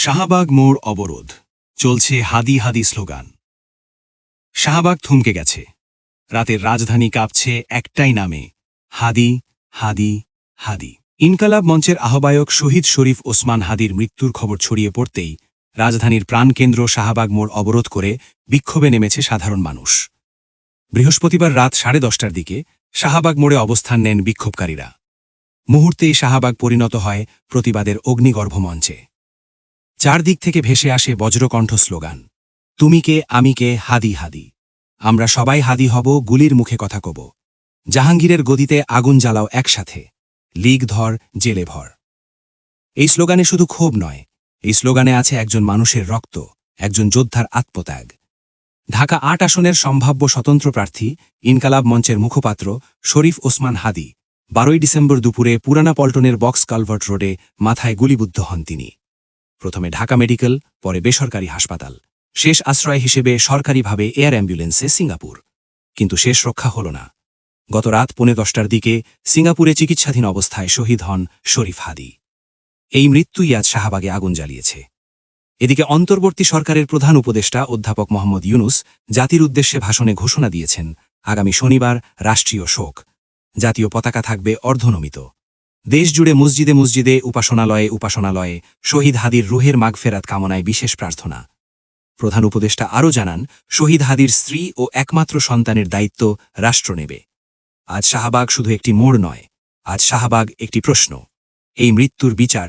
শাহবাগ মোড় অবরোধ। চলছে হাদি হাদি স্লোগান। শাহবাগ থমকে গেছে। রাতের রাজধানী কাঁপছে একটাই নামে, হাদি হাদি হাদি। ইনকালাব মঞ্চের আহ্বায়ক শহীদ শরীফ ওসমান হাদির মৃত্যুর খবর ছড়িয়ে পড়তেই রাজধানীর প্রাণকেন্দ্র শাহবাগ মোড় অবরোধ করে বিক্ষোভে নেমেছে সাধারণ মানুষ। বৃহস্পতিবার রাত সাড়ে দশটার দিকে শাহবাগ মোড়ে অবস্থান নেন বিক্ষোভকারীরা। মুহূর্তেই শাহবাগ পরিণত হয় প্রতিবাদের অগ্নিগর্ভ মঞ্চে। চারদিক থেকে ভেসে আসে বজ্রকণ্ঠ স্লোগান তুমি কে, আমি কে, হাদি হাদি। আমরা সবাই হাদি হব, গুলির মুখে কথা কব। জাহাঙ্গীরের গদিতে আগুন জ্বালাও একসাথে। লিগ ধর, জেলে ভর। এই স্লোগানে শুধু ক্ষোভ নয়, এই স্লোগানে আছে একজন মানুষের রক্ত, একজন যোদ্ধার আত্মত্যাগ। ঢাকা আট আসনের সম্ভাব্য স্বতন্ত্র প্রার্থী, ইনকালাব মঞ্চের মুখপাত্র, শরীফ ওসমান হাদি, বারোই ডিসেম্বর দুপুরে পুরানা পল্টনের বক্স কালভার্ট রোডে মাথায় গুলিবুদ্ধ হন তিনি। প্রথমে ঢাকা মেডিকেল, পরে বেসরকারি হাসপাতাল। শেষ আশ্রয় হিসেবে সরকারিভাবে এয়ার অ্যাম্বুলেন্সে সিঙ্গাপুর। কিন্তু শেষ রক্ষা হল না। গত রাত পৌনে দশটার দিকে সিঙ্গাপুরে চিকিৎসাধীন অবস্থায় শহীদ হন শরীফ হাদি। এই মৃত্যুই আজ শাহবাগে আগুন জ্বালিয়েছে। এদিকে অন্তর্বর্তী সরকারের প্রধান উপদেষ্টা অধ্যাপক মোহাম্মদ ইউনুস জাতির উদ্দেশ্যে ভাষণে ঘোষণা দিয়েছেন, আগামী শনিবার রাষ্ট্রীয় শোক। জাতীয় পতাকা থাকবে অর্ধনমিত। দেশজুড়ে মসজিদে মসজিদে, উপাসনালয়ে উপাসনালয়ে শহীদ হাদির রুহের মাগফেরাত কামনায় বিশেষ প্রার্থনা। প্রধান উপদেষ্টা আরও জানান, শহীদ হাদির স্ত্রী ও একমাত্র সন্তানের দায়িত্ব রাষ্ট্র নেবে। আজ শাহবাগ শুধু একটি মোড় নয়, আজ শাহবাগ একটি প্রশ্ন। এই মৃত্যুর বিচার